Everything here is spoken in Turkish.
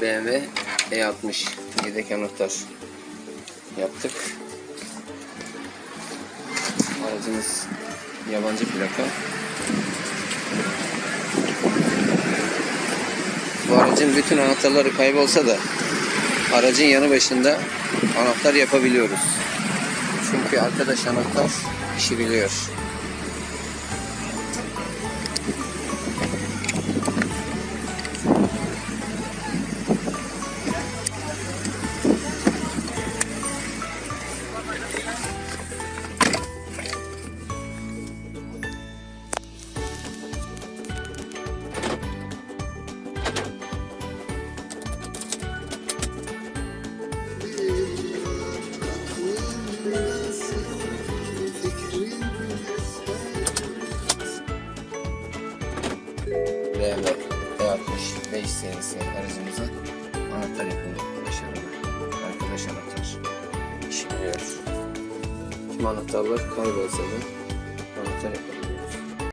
BMW E60 yedek anahtar yaptık. Aracımız yabancı plaka. Bu aracın bütün anahtarları kaybolsa da aracın yanı başında anahtar yapabiliyoruz. Çünkü arkadaş anahtar işi biliyor. BMW E60 5 serisi aracımıza anahtar yapımı başarılı. Arkadaş anahtar. İşi biliyor. Tüm anahtarlar kaybolsa da anahtar yapımı